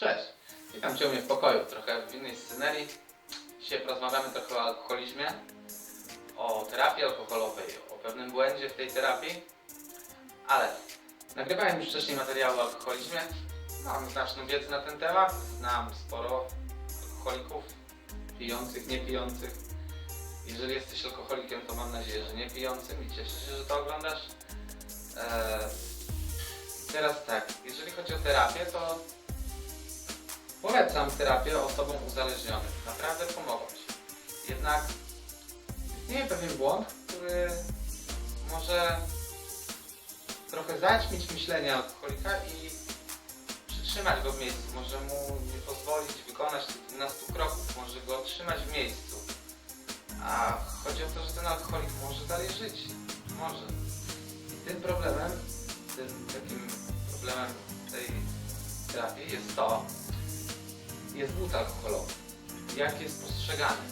Cześć, witam Cię u mnie w pokoju, trochę w innej scenerii. Dzisiaj porozmawiamy trochę o alkoholizmie, o terapii alkoholowej, o pewnym błędzie w tej terapii. Ale nagrywałem już wcześniej materiały o alkoholizmie, mam znaczną wiedzę na ten temat, znam sporo alkoholików, pijących, niepijących. Jeżeli jesteś alkoholikiem, to mam nadzieję, że nie pijącym i cieszę się, że to oglądasz. Eee, teraz tak, jeżeli chodzi o terapię, to Polecam terapię osobom uzależnionym. Naprawdę pomogą Ci. Jednak istnieje pewien błąd, który może trochę zaćmić myślenie alkoholika i przytrzymać go w miejscu. Może mu nie pozwolić wykonać tych 12 kroków, może go trzymać w miejscu. A chodzi o to, że ten alkoholik może dalej żyć. Może. I tym problemem, tym takim problemem tej terapii jest to, jest głód alkoholowy. Jak jest postrzegany?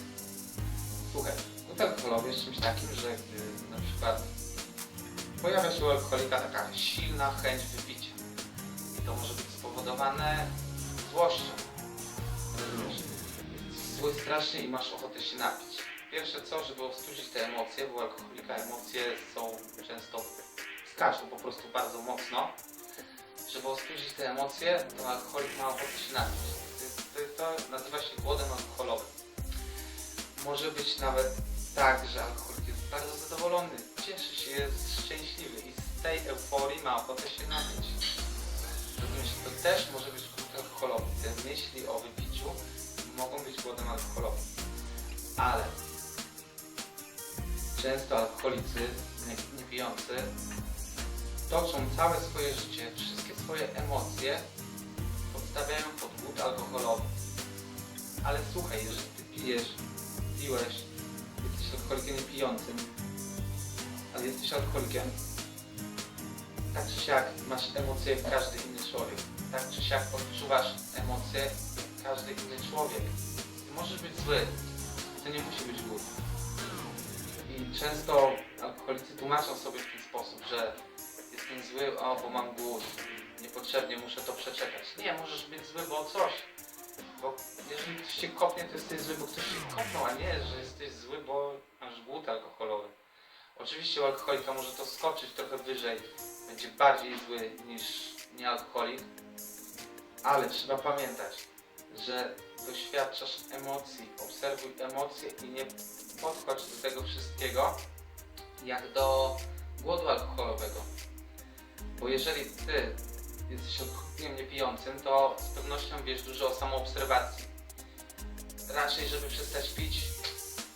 Słuchaj, głód alkoholowy jest czymś takim, że gdy na przykład pojawia się u alkoholika taka silna chęć wypicia i to może być spowodowane złością. Zły strasznie i masz ochotę się napić. Pierwsze co, żeby ostudzić te emocje, bo u alkoholika emocje są często skaczą po prostu bardzo mocno. Żeby ostudzić te emocje, to alkoholik ma ochotę się napić. Może być nawet tak, że alkoholik jest bardzo zadowolony, cieszy się, jest szczęśliwy i z tej euforii ma ochotę się napić. Rozumiesz, to też może być głód alkoholowy. Te myśli o wypiciu mogą być głodem alkoholowym. Ale często alkoholicy, nie, nie pijący, toczą całe swoje życie, wszystkie swoje emocje podstawiają pod głód alkoholowy. Ale słuchaj, jeżeli ty pijesz, piłeś, jesteś alkoholikiem nie pijącym, ale jesteś alkoholikiem, tak czy siak masz emocje jak każdy inny człowiek. Tak czy siak odczuwasz emocje jak każdy inny człowiek. Ty możesz być zły, to nie musi być głód. I często alkoholicy tłumaczą sobie w ten sposób, że jestem zły, o, bo mam głód. Niepotrzebnie muszę to przeczekać. Nie, możesz być zły, bo coś. Bo jeżeli ktoś cię kopnie, to jesteś zły, bo ktoś cię kopnął, a nie, że jesteś zły, bo masz głód alkoholowy. Oczywiście u alkoholika może to skoczyć trochę wyżej. Będzie bardziej zły niż niealkoholik. Ale trzeba pamiętać, że doświadczasz emocji. Obserwuj emocje i nie podchodź do tego wszystkiego jak do głodu alkoholowego. Bo jeżeli ty jesteś alkoholikiem niepijącym, to z pewnością wiesz dużo o samoobserwacji. Raczej, żeby przestać pić,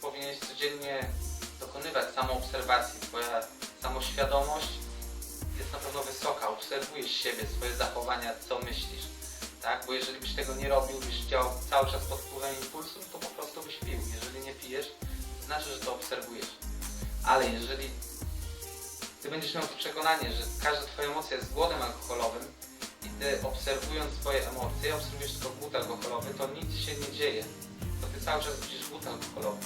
powinieneś codziennie dokonywać samoobserwacji. Twoja samoświadomość jest na pewno wysoka. Obserwujesz siebie, swoje zachowania, co myślisz. Tak? Bo jeżeli byś tego nie robił, byś działał cały czas pod wpływem impulsów, to po prostu byś pił. Jeżeli nie pijesz, to znaczy, że to obserwujesz. Ale jeżeli ty będziesz miał to przekonanie, że każda twoja emocja jest głodem alkoholowym i ty obserwując swoje emocje, obserwujesz tylko głód alkoholowy, to nic się nie dzieje. Cały czas widzisz głód alkoholowy.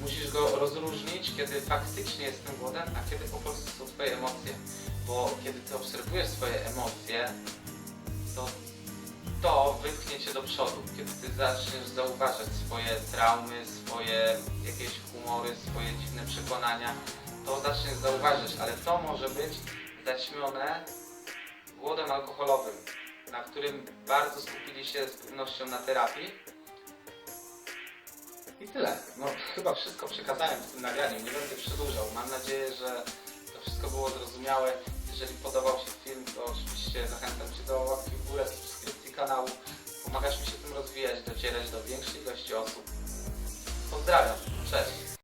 Musisz go rozróżnić, kiedy faktycznie jest tym głodem, a kiedy po prostu są twoje emocje. Bo kiedy ty obserwujesz swoje emocje, to to wypchnie cię do przodu. Kiedy ty zaczniesz zauważać swoje traumy, swoje jakieś humory, swoje dziwne przekonania, to zaczniesz zauważyć, ale to może być zaćmione głodem alkoholowym, na którym bardzo skupili się z pewnością na terapii. I tyle. No chyba wszystko przekazałem w tym nagraniu, nie będę przedłużał. Mam nadzieję, że to wszystko było zrozumiałe. Jeżeli podobał się film, to oczywiście zachęcam Cię do łapki w górę, subskrypcji kanału. Pomagasz mi się tym rozwijać, docierać do większej ilości osób. Pozdrawiam, cześć!